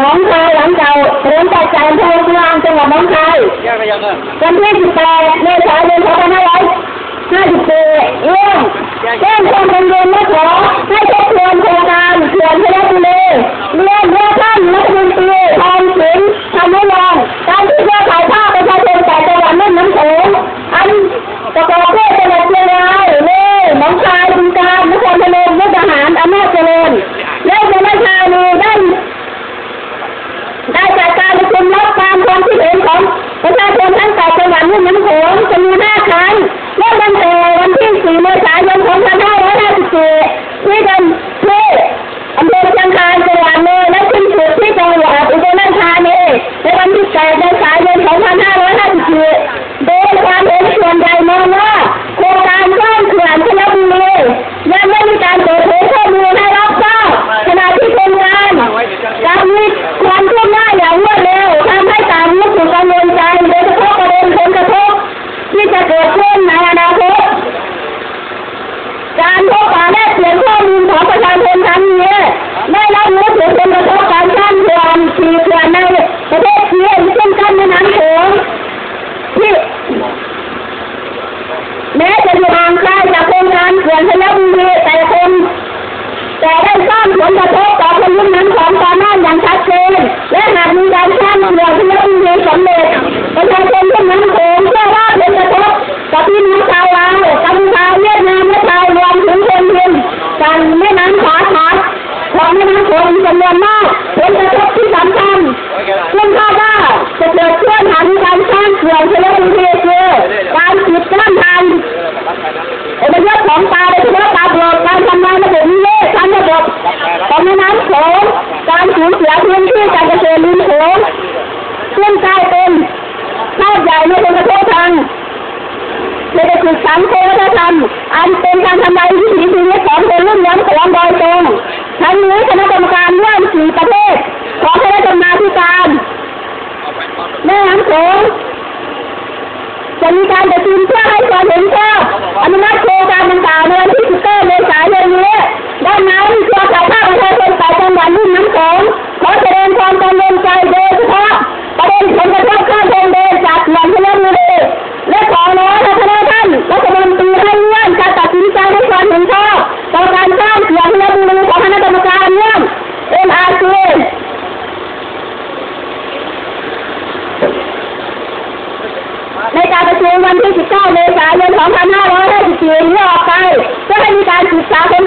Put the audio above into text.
น้องคายหลังเก่าเริ่มจากใจอำเภอเมืองจังหวัดน้องคายแยกไปยังเออวันที่18เมษายน2554เรื่องแจ้งความ น้ำโขงจำนวนห้าครั้งเริ่มตั้งแต่วันที่ 4 เมษายน 2554ที่กันที่อำเภอจังคารจังหวัดเลยและขึ้นสุดที่จังหวัดอุบลราชธานีในวันที่ 8 เมษายน 2554โดยความเห็นส่วนใหญ่มองว่าโครงการสร้างเขื่อนพระบุรียังไม่มีการเปิดเผยข้อมูลให้รับทราบขณะที่โครงการ การมีความคืบหน้าอย่างรวดเร็วทำให้ต่างรู้สึกกังวลใจโดยเฉพาะประเด็นผลกระทบที่จะเกิดขึ้นในอนาคต การพบปะแลกเปลี่ยนข้อมูลของประชาชนครั้งนี้ได้รับรู้ถึงผลกระทบการสร้างเขื่อนสี่เขื่อนในประเทศเพียงเช่นกันในน้ำโขงที่ แม้จะอยู่ห่างไกลจากโครงการเขื่อนพระบุรีแต่คนแต่ได้สร้างผลกระทบต่อคนรุ่นนั้นของตอนนั้นอย่างชัดเจนและหากมีการสร้างเขื่อนที่ไม่มีสำเร็จประชาชนรุ่นนั้นคงเชื่อว่าผลกระทบกับพี่น้องชาวลาวกัมพูชาเวียดนามและไทยรวมถึงคนเพียงกันแม่น้ำขาขาของแม่น้ำโขงจำนวนมากผลกระทบที่สำคัญซึ่งคาดว่าจะเกิดขึ้นหากมีการสร้างเขื่อนที่ไม่มีปิดกั้นทาง อุปยศของปลาโดยเฉพาะปลาโบกการทำงานระบบนิเวศทางระบบของแม่น้ำโขงการสูญเสียพื้นที่การเกษตรริมโขงซึ่งกลายเป็นภาพใหญ่ในผลกระทบทางเศรษฐกิจสังคมวัฒนธรรมอันเป็นการทำลายวิถีชีวิตของคนรุ่นน้ำโของโดยตรงทั้งนี้คณะกรรมการร่วมสี่ประเทศของคณะกรรมาธิการแม่น้ำโขงจะมีการประชุมเพื่อให้ความเห็นชอบอนุมัติโครงการ และขอร้องให้คะท่านรัฐมนตรีให้เลื่อนการตัดสินใจในความเห็นชอบต่อการสร้างเขื่อนพระบุรีของคณะกรรมการเรื่อง MRC ในการประชุมวันที่ 19 เมษายน 2554นี้ออกไปเพื่อให้มีการศึกษาผล